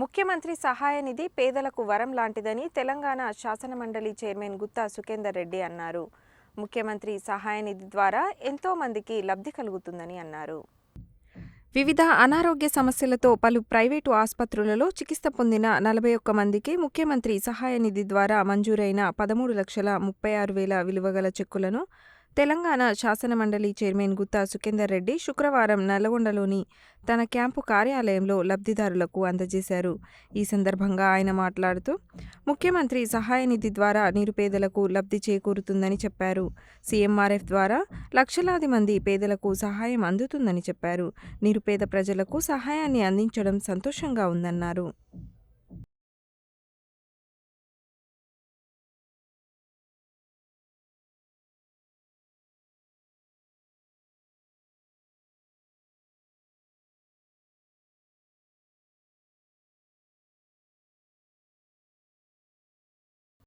ముఖ్యమంత్రి సహాయ నిధి పేదలకు వరం లాంటిదని తెలంగాణ శాసనమండలి చైర్మన్ గుత్తా సుఖేందర్ రెడ్డి అన్నారు. ముఖ్యమంత్రి సహాయ నిధి ద్వారా ఎంతో మందికి లబ్ధి కలుగుతుందని అన్నారు. వివిధ అనారోగ్య సమస్యలతో పలు ప్రైవేటు ఆసుపత్రులలో చికిత్స పొందిన నలభై ఒక్క మందికి ముఖ్యమంత్రి సహాయ నిధి ద్వారా మంజూరైన పదమూడు లక్షల ముప్పై ఆరు వేల విలువగల చెక్కులను తెలంగాణ శాసనమండలి చైర్మన్ గుత్తా సుఖేందర్ రెడ్డి శుక్రవారం నల్గొండలోని తన క్యాంపు కార్యాలయంలో లబ్ధిదారులకు అందజేశారు. ఈ సందర్భంగా ఆయన మాట్లాడుతూ ముఖ్యమంత్రి సహాయ నిధి ద్వారా నిరుపేదలకు లబ్ధి చేకూరుతుందని చెప్పారు. సీఎంఆర్ఎఫ్ ద్వారా లక్షలాది మంది పేదలకు సహాయం అందుతుందని చెప్పారు. నిరుపేద ప్రజలకు సహాయాన్ని అందించడం సంతోషంగా ఉందన్నారు.